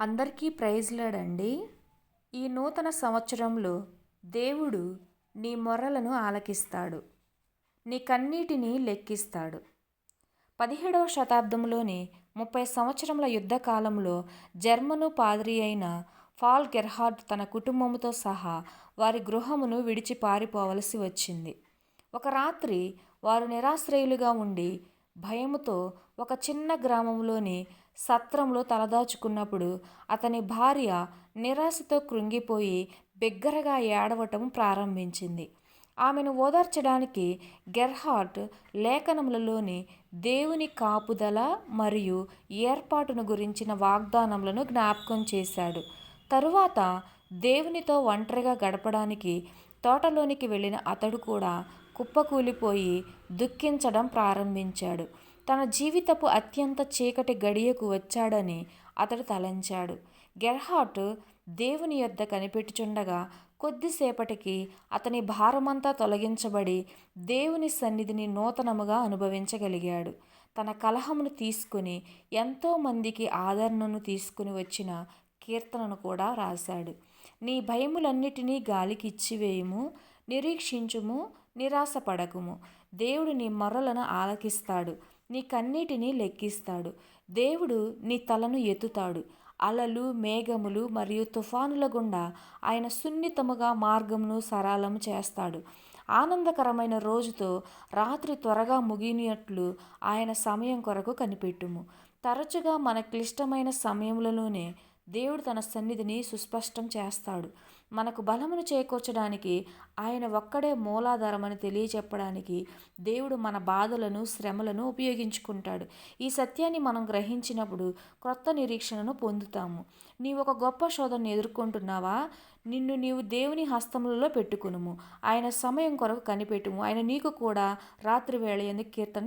అందరికీ ప్రైజ్లాడండి ఈ నూతన సంవత్సరంలో దేవుడు నీ మొర్రలను ఆలకిస్తాడు. నీ కన్నీటిని లెక్కిస్తాడు. పదిహేడవ శతాబ్దంలోని ముప్పై సంవత్సరముల యుద్ధకాలంలో జర్మను పాదిరి అయిన ఫాల్ గెర్హార్డ్ తన కుటుంబముతో సహా వారి గృహమును విడిచి పారిపోవలసి వచ్చింది. ఒక రాత్రి వారు నిరాశ్రయులుగా ఉండి భయముతో ఒక చిన్న గ్రామంలోని సత్రంలో తలదాచుకున్నప్పుడు అతని భార్య నిరాశతో కృంగిపోయి బిగ్గరగా ఏడవటం ప్రారంభించింది. ఆమెను ఓదార్చడానికి గెర్హార్ట్ లేఖనములలోని దేవుని కాపుదల మరియు ఏర్పాటును గురించిన వాగ్దానములను జ్ఞాపకం చేశాడు. తరువాత దేవునితో ఒంటరిగా గడపడానికి తోటలోనికి వెళ్ళిన అతడు కూడా కుప్పకూలిపోయి దుఃఖించడం ప్రారంభించాడు. తన జీవితపు అత్యంత చీకటి గడియకు వచ్చాడని అతడు తలంచాడు. గెర్హాట్ దేవుని యొద్ద కనిపెట్టుచుండగా కొద్దిసేపటికి అతని భారమంతా తొలగించబడి దేవుని సన్నిధిని నూతనముగా అనుభవించగలిగాడు. తన కలహమును తీసుకుని ఎంతోమందికి ఆదరణను తీసుకుని వచ్చిన కీర్తనను కూడా రాశాడు. నీ భయములన్నిటినీ గాలికి ఇచ్చివేయుము నిరీక్షించుము నిరాశపడకుము. దేవుడు నీ మొర్రలను ఆలకిస్తాడు. నీ కన్నీటిని లెక్కిస్తాడు. దేవుడు నీ తలను ఎత్తుతాడు. అలలు మేఘములు మరియు తుఫానుల గుండా ఆయన సున్నితముగా మార్గమును సరళము చేస్తాడు. ఆనందకరమైన రోజుతో రాత్రి త్వరగా ముగినట్లు ఆయన సమయం కొరకు కనిపెట్టుము. తరచుగా మన క్లిష్టమైన సమయంలోనే దేవుడు తన సన్నిధిని సుస్పష్టం చేస్తాడు. మనకు బలమును చేకూర్చడానికి ఆయన ఒక్కడే మూలాధారమని తెలియచెప్పడానికి దేవుడు మన బాధలను శ్రమలను ఉపయోగించుకుంటాడు. ఈ సత్యాన్ని మనం గ్రహించినప్పుడు క్రొత్త నిరీక్షణను పొందుతాము. నీవు ఒక గొప్ప శోధనను ఎదుర్కొంటున్నావా? నిన్ను నీవు దేవుని హస్తములలో పెట్టుకునుము. ఆయన సమయం కొరకు కనిపెట్టుము. ఆయన నీకు కూడా రాత్రి వేళ ఎందుకు కీర్తన